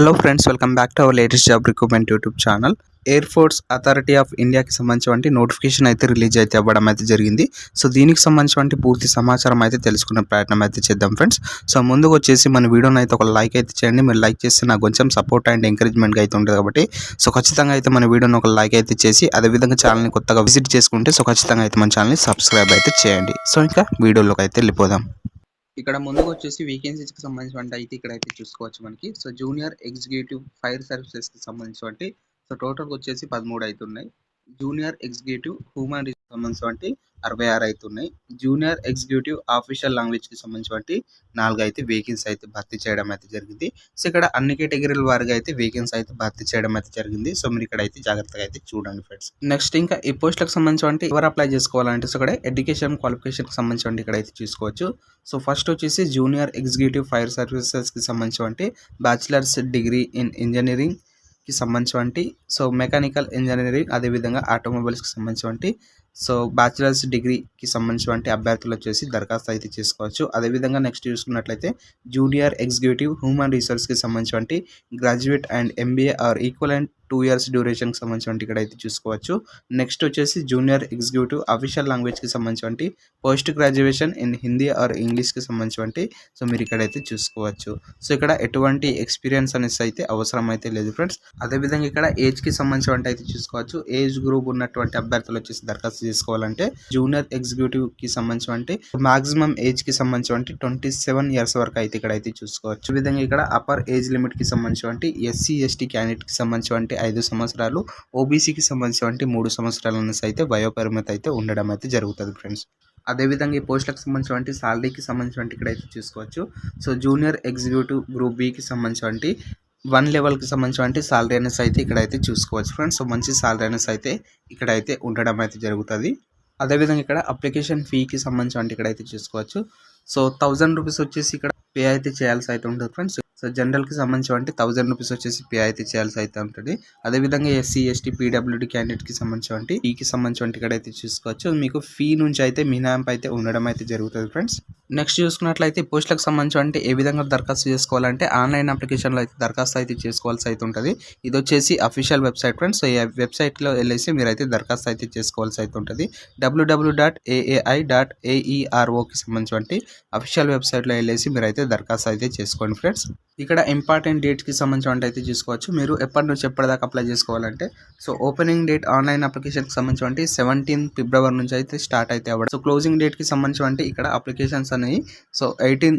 Hello friends welcome back to our latest job recruitment YouTube channel air force authority of ఇండియాకి సంబంధించిన notification అయితే release అయితే అవ్వడం అయితే జరిగింది. సో దీనికి సంబంధించిన పూర్తి సమాచారం అయితే తెలుసుకునే ప్రయత్నం అయితే చేద్దాం ఫ్రెండ్స్ సో ముందుకు వచ్చేసి మన వీడియోని అయితే ఒక లైక్ అయితే చేయండి. మీరు లైక్ చేస్తే నాకు కొంచెం సపోర్ట్ అండ్ ఎంకరేజ్మెంట్గా అయితే ఉంటుంది కాబట్టి. సో ఖచ్చితంగా అయితే మన వీడియోని ఒక లైక్ అయితే చేసి అదేవిధంగా ఛానల్ని కొత్తగా విజిట్ చేసుకుంటే సో ఖచ్చితంగా అయితే మన ఛానల్ని సబ్స్క్రైబ్ అయితే చేయండి. సో ఇంకా వీడియోలోకి అయితే వెళ్ళిపోదాం. ఇక్కడ ముందుకు వచ్చేసి వేకెన్సీస్కి సంబంధించిన అయితే ఇక్కడ అయితే చూసుకోవచ్చు మనకి. సో జూనియర్ ఎగ్జిక్యూటివ్ ఫైర్ సర్వీసెస్కి సంబంధించి సో టోటల్గా వచ్చేసి పదమూడు అవుతున్నాయి. జూనియర్ ఎగ్జిక్యూటివ్ హ్యూమన్ సంబంధించి అరవై ఆరు అయితే ఉన్నాయి జూనియర్ ఎగ్జిక్యూటివ్ ఆఫీషియల్ లాంగ్వేజ్కి సంబంధించి నాలుగు అయితే వేకెన్సీ అయితే భర్తీ చేయడం అయితే జరిగింది. సో ఇక్కడ అన్ని కేటగిరీల వారిగా అయితే వేకెన్సీ అయితే భర్తీ చేయడం అయితే జరిగింది. సో మీరు ఇక్కడ అయితే జాగ్రత్తగా అయితే చూడండి ఫ్రెండ్స్ నెక్స్ట్ ఇంకా ఈ పోస్టులకు సంబంధించి ఎవరు అప్లై చేసుకోవాలంటే సో ఇక్కడ ఎడ్యుకేషన్ క్వాలిఫికేషన్కి సంబంధించి ఇక్కడ అయితే చూసుకోవచ్చు. సో ఫస్ట్ వచ్చేసి జూనియర్ ఎగ్జిక్యూటివ్ ఫైర్ సర్వీసెస్కి సంబంధించి బ్యాచిలర్స్ డిగ్రీ ఇన్ ఇంజనీరింగ్కి సంబంధించి సో మెకానికల్ ఇంజనీరింగ్ అదేవిధంగా ఆటోమొబైల్స్కి సంబంధించి సో బ్యాచిలర్స్ డిగ్రీకి సంబంధించిన అభ్యర్థులు వచ్చేసి దరఖాస్తు అయితే చేసుకోవచ్చు. అదేవిధంగా నెక్స్ట్ చూసుకున్నట్లయితే జూనియర్ ఎగ్జిక్యూటివ్ హ్యూమన్ రీసోర్స్కి సంబంధించి graduate and MBA or equal and two years డ్యూరేషన్కి సంబంధించినటువంటి ఇక్కడ అయితే చూసుకోవచ్చు. నెక్స్ట్ వచ్చేసి జూనియర్ ఎగ్జిక్యూటివ్ అఫీషియల్ లాంగ్వేజ్కి సంబంధించినటువంటి post graduation in Hindi or ఇంగ్లీష్కి సంబంధించినటువంటి సో మీరు ఇక్కడైతే చూసుకోవచ్చు. సో ఇక్కడ ఎటువంటి ఎక్స్పీరియన్స్ అనేసి అయితే అవసరం అయితే లేదు ఫ్రెండ్స్ అదేవిధంగా ఇక్కడ ఏజ్కి సంబంధించినటువంటి అయితే చూసుకోవచ్చు. ఏజ్ గ్రూప్ ఉన్నటువంటి అభ్యర్థులు వచ్చేసి దరఖాస్తు తీసుకోవాలంటే జూనియర్ ఎగ్జిక్యూటివ్కి సంబంధించి మాక్సిమం ఏజ్కి సంబంధించి ట్వంటీ సెవెన్ ఇయర్స్ వరకు అయితే ఇక్కడ అయితే చూసుకోవచ్చు విధంగా ఇక్కడ అప్పర్ ఏజ్ లిమిట్కి సంబంధించి ఎస్సీ ఎస్టీ క్యాండిడేట్కి సంబంధించి ఐదు సంవత్సరాలు ఓబీసీకి సంబంధించి మూడు సంవత్సరాల నుంచి అయితే వయోపరిమితి అయితే ఉండడం అయితే జరుగుతుంది ఫ్రెండ్స్. అదేవిధంగా ఈ పోస్టులకు సంబంధించిన శాలరీకి సంబంధించిన ఇక్కడ అయితే చూసుకోవచ్చు. సో జూనియర్ ఎగ్జిక్యూటివ్ గ్రూప్ బికి సంబంధించి వన్ లెవెల్కి సంబంధించిన సాలరీ అనేసి అయితే ఇక్కడ అయితే చూసుకోవచ్చు ఫ్రెండ్స్. సో మంచి సాలరీ అనేసి అయితే ఇక్కడ అయితే ఉండడం అయితే జరుగుతుంది. అదేవిధంగా ఇక్కడ అప్లికేషన్ ఫీకి సంబంధించి ఇక్కడ అయితే చూసుకోవచ్చు. సో థౌజండ్ రూపీస్ వచ్చేసి ఇక్కడ పే అయితే చేయాల్సి అయితే ఉంటుంది ఫ్రెండ్స్. సో జనరల్కి సంబంధించి అంటే థౌసండ్ రూపీస్ వచ్చేసి పే అయితే చేయాల్సి అయితే ఉంటుంది. అదేవిధంగా ఎస్సీ ఎస్టీ పీడబ్ల్యూడీ క్యాండిడేట్కి సంబంధించి అంటే e ఈకి సంబంధించి వంటి ఇక్కడ అయితే చూసుకోవచ్చు. మీకు ఫీ నుంచి అయితే మినహాయింపు అయితే ఉండడం అయితే జరుగుతుంది ఫ్రెండ్స్. నెక్స్ట్ చూసుకున్నట్లయితే పోస్టులకు సంబంధించి అంటే ఏ విధంగా దరఖాస్తు చేసుకోవాలంటే ఆన్లైన్ అప్లికేషన్లో అయితే దరఖాస్తు అయితే చేసుకోవాల్సి అయితే ఉంటుంది. ఇది వచ్చేసి అఫీషియల్ వెబ్సైట్ ఫ్రెండ్స్. సో ఈ వెబ్సైట్లో వెళ్ళేసి మీరు అయితే దరఖాస్తు అయితే చేసుకోవాల్సి అయితే ఉంటుంది. డబ్ల్యూడబ్ల్యూ డాట్ ఏఏఐ డాట్ ఏఈఆర్ఓకి సంబంధించి అఫీషియల్ వెబ్సైట్లో వెళ్ళేసి మీరు అయితే దరఖాస్తు అయితే చేసుకోండి ఫ్రెండ్స్. ఇక్కడ ఇంపార్టెంట్ డేట్స్కి సంబంధించిన అయితే చూసుకోవచ్చు. మీరు ఎప్పటి నుంచి ఎప్పటిదాకా అప్లై చేసుకోవాలంటే సో ఓపెనింగ్ డేట్ ఆన్లైన్ అప్లికేషన్కి సంబంధించి సెవెంటీన్ ఫిబ్రవరి నుంచి అయితే స్టార్ట్ అయితే అవ్వడం. సో క్లోజింగ్ డేట్కి సంబంధించి ఇక్కడ అప్లికేషన్స్ అనేవి సో ఎయిటీన్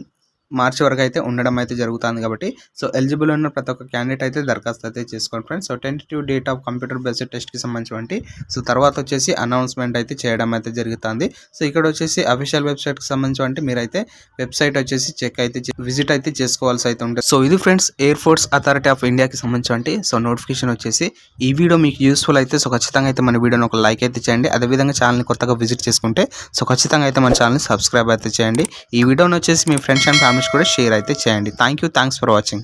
మార్చి వరకు అయితే ఉండడం అయితే జరుగుతుంది కాబట్టి సో ఎలిజిబుల్ ఉన్న ప్రతి ఒక్క క్యాండిడేట్ అయితే దరఖాస్తు అయితే చేసుకోండి friends so tentative date of computer based టెస్ట్కి సంబంధించి సో తర్వాత వచ్చేసి అనౌన్స్మెంట్ అయితే చేయడం అయితే జరుగుతుంది. సో ఇక్కడ వచ్చేసి అఫీషియల్ వెబ్సైట్కి సంబంధించి మీరైతే వెబ్సైట్ వచ్చేసి చెక్ అయితే విజిట్ అయితే చేసుకోవాల్సి అయితే ఉంటుంది సో ఇది friends air force authority of ఇండియాకి సంబంధించి సో నోటిఫికేషన్ వచ్చేసి ఈ వీడియో మీకు యూస్ఫుల్ అయితే సో ఖచ్చితంగా అయితే మన వీడియోని ఒక లైక్ అయితే చేయండి. అదేవిధంగా ఛానల్ని కొత్తగా విజిట్ చేసుకుంటే సో ఖచ్చితంగా అయితే మన ఛానల్ని సబ్స్క్రైబ్ అయితే చేయండి. ఈ వీడియోని వచ్చేసి మీ ఫ్రెండ్స్ అండ్ ఫ్యామిలీ కూడా షేర్ అయితే చేయండి. Thank you thanks for watching